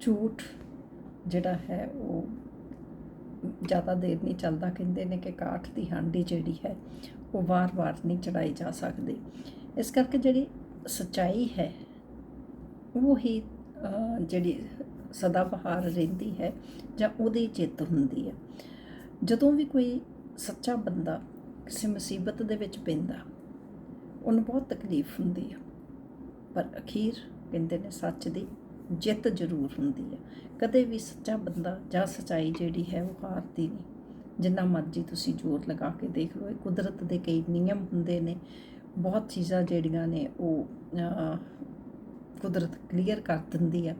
ਝੂਠ ਜਿਹੜਾ ਹੈ ਉਹ ਜ਼ਿਆਦਾ ਦੇਰ ਨਹੀਂ ਚੱਲਦਾ, ਕਹਿੰਦੇ ਨੇ ਕਿ ਕਾਠ ਦੀ ਹਾਂਡੀ ਜਿਹੜੀ ਹੈ ਉਹ ਵਾਰ-ਵਾਰ ਨਹੀਂ ਚੜਾਈ ਜਾ ਸਕਦੀ। ਇਸ ਕਰਕੇ ਜਿਹੜੀ ਸਚਾਈ ਹੈ, ਉਹ ਹੀ ਜਿਹੜੀ ਸਦਾ ਬਹਾਰ ਰਹਿੰਦੀ ਹੈ ਜਾਂ ਉਹਦੀ ਜਿੱਤ ਹੁੰਦੀ ਹੈ। ਜਦੋਂ ਵੀ ਕੋਈ ਸੱਚਾ ਬੰਦਾ ਕਿਸੇ ਮੁਸੀਬਤ ਦੇ ਵਿੱਚ ਪੈਂਦਾ, ਉਹਨੂੰ ਬਹੁਤ ਤਕਲੀਫ ਹੁੰਦੀ ਹੈ। ਪਰ ਅਖੀਰ ਕਹਿੰਦੇ ਨੇ ਸੱਚ ਦੀ ਜਿੱਤ ਜ਼ਰੂਰ ਹੁੰਦੀ ਹੈ। ਕਦੇ ਵੀ ਸੱਚਾ ਬੰਦਾ ਜਾਂ ਸਚਾਈ ਜਿਹੜੀ ਹੈ ਉਹ ਹਾਰਦੀ ਨਹੀਂ। ਜਿੰਨਾ ਮਰਜ਼ੀ ਤੁਸੀਂ ਜ਼ੋਰ ਲਗਾ ਕੇ ਦੇਖ ਲਓ, ਇਹ ਕੁਦਰਤ ਦੇ ਕਈ ਨਿਯਮ ਹੁੰਦੇ ਨੇ। ਬਹੁਤ ਚੀਜ਼ਾਂ ਜਿਹੜੀਆਂ ਨੇ ਉਹ ਕੁਦਰਤ ਕਲੀਅਰ ਕਰ ਦਿੰਦੀ ਆ।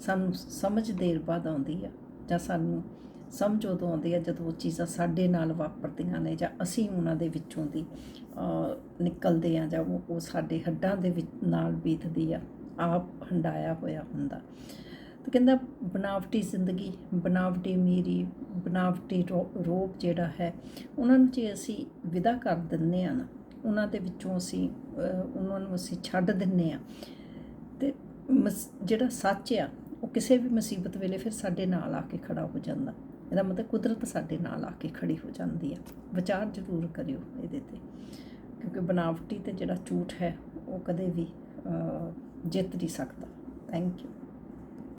ਸਾਨੂੰ ਸਮਝ ਦੇਰ ਬਾਅਦ ਆਉਂਦੀ ਆ ਜਾਂ ਸਾਨੂੰ ਸਮਝ ਉਦੋਂ ਆਉਂਦੀ ਆ ਜਦੋਂ ਉਹ ਚੀਜ਼ਾਂ ਸਾਡੇ ਨਾਲ ਵਾਪਰਦੀਆਂ ਨੇ ਜਾਂ ਅਸੀਂ ਉਹਨਾਂ ਦੇ ਵਿੱਚੋਂ ਦੀ ਨਿਕਲਦੇ ਆ ਜਾਂ ਉਹ ਸਾਡੇ ਹੱਡਾਂ ਦੇ ਵਿੱਚ ਨਾਲ ਬੀਤਦੀ ਆ। ਆਪ ਹੰਡਾਇਆ ਹੋਇਆ ਹੁੰਦਾ। ਤੇ ਕਹਿੰਦਾ ਬਨਾਵਟੀ ਜ਼ਿੰਦਗੀ ਬਨਾਵਟੀ ਮੀਰੀ ਬਨਾਵਟੀ ਰੋ- ਰੂਪ ਜਿਹੜਾ ਹੈ, ਉਹਨਾਂ ਨੂੰ ਜੇ ਅਸੀਂ ਵਿਦਾ ਕਰ ਦਿੰਨੇ ਆ ਨਾ, ਉਹਨਾਂ ਦੇ ਵਿੱਚੋਂ ਅਸੀਂ ਉਹਨਾਂ ਨੂੰ ਅਸੀਂ ਛੱਡ ਦਿੰਨੇ ਆ, ਤੇ ਮਸ- ਜਿਹੜਾ ਸੱਚ ਆ, ਉਹ ਕਿਸੇ ਵੀ ਮੁਸੀਬਤ ਵੇਲੇ ਫਿਰ ਸਾਡੇ ਨਾਲ ਆ ਕੇ ਖੜਾ ਹੋ ਜਾਂਦਾ। ਇਹਦਾ ਮਤਲਬ ਕੁਦਰਤ ਸਾਡੇ ਨਾਲ ਆ ਕੇ ਖੜੀ ਹੋ ਜਾਂਦੀ ਆ। ਵਿਚਾਰ ਜ਼ਰੂਰ ਕਰਿਓ ਇਹਦੇ ਤੇ, ਕਿਉਂਕਿ ਬਨਾਵਟੀ ਤੇ ਜਿਹੜਾ ਝੂਠ ਹੈ, ਉਹ ਕਦੇ ਵੀ ਜਿੱਤ ਨਹੀਂ ਸਕਦਾ। Thank you